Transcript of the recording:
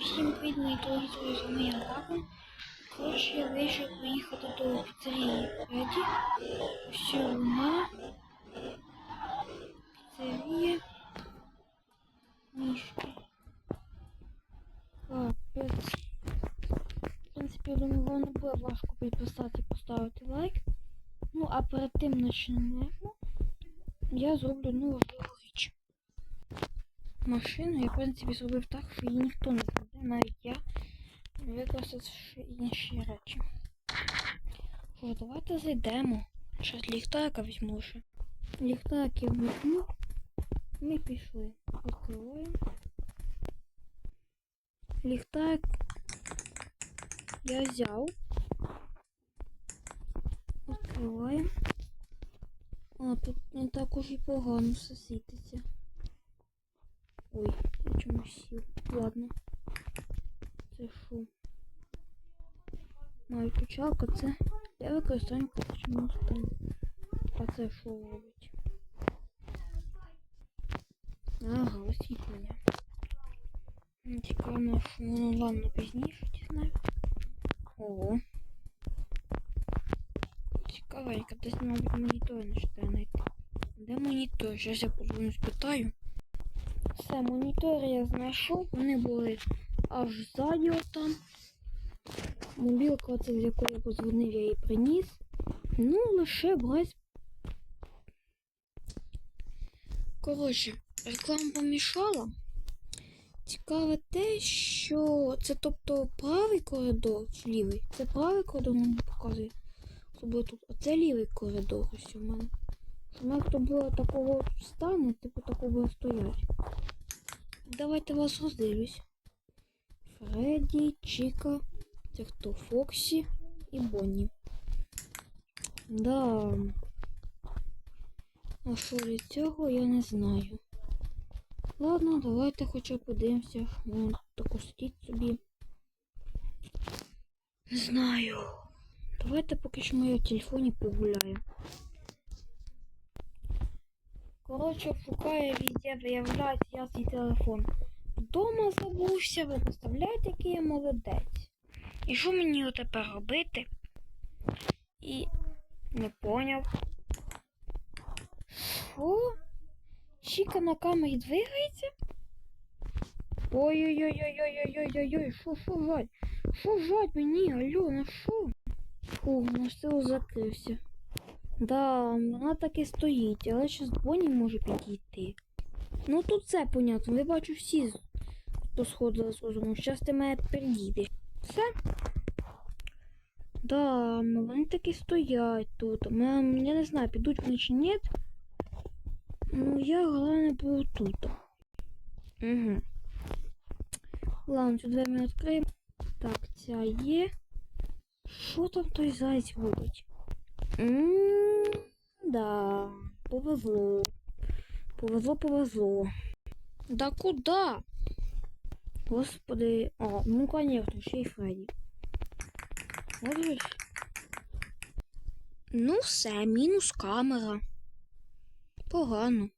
Всім привіт, мої друзі, з вами я Коротше, я вирішив поїхати до піцерії Фредді. Ось вона. Піцерія. Мішки. Капець. В принципі, я думаю, вам не буде важко підписати і поставити лайк. Ну, а перед тим почнемо. Я зроблю ну річ. Машину я, в принципі, зробив так, що її ніхто не навіть я використав інші речі. Що, давайте зайдемо. Щас ліхтарика візьму ще. Ліхтарик візьму. Ми пішли. Відкриваємо. Ліхтарик я взяв. Відкриваємо. А, тут не так уж і погано все світиться. Ой, я чомусь сів. Ладно. Це що? Моя включалка це для використання чому стану. А це що робить? Ага, освітлення. М, Цікаво, що воно ладно пізніше дізнаю. Ого. Цікавенько, десь, мабуть, монітор не читає. Де монітор? Зараз я подзвоню спитаю. Все, монітори я знайшов, вони були аж ззаді там. Мобілка, це з якої я позвонив, я її приніс. Ну, лише брать. Коротше, реклама помішала. Цікаве те, що це тобто правий коридор чи лівий. Це правий коридор мені показує. Особливо тут. А це лівий коридор ось у мене. У мене хто було такого стане, типу такого стоять. Давайте вас роздивлюсь. Фредді, Чіка, це хто Фоксі і Бонні. Да. А що від цього я не знаю. Ладно, давайте хоча подивимося. Вон тако сидіть собі. Не знаю. Давайте поки що моє телефоні погуляю. Коротше, шукає везде, виявляється, я свій телефон. Дома забувся, ви представляєте, який я молодець. І що мені тепер робити? І не поняв. Що? Чіка на камері двигається? Ой-ой-ой-ой-ой-ой-ой-ой, що, що жать? Що жать мені, алло, на що? Фу, на силу закрився. Да, вона так і стоїть, але ще з Бонні може підійти. Ну тут все понятно, я бачу всі, хто сходили з розуму. Щас ти мене підійдеш. Все? Да, ну вони таки стоять тут. Я не знаю, підуть вони чи ні. Ну, я головне буду тут. Угу. Ладно, цю двері ми відкриємо. Так, ця є. Що там той заяць робить? М, Да, повезло. Повезло, повезло. Да куда? Господи. А, ну конечно, ще й Фредді. Можеш? Ну все, мінус камера. Погано.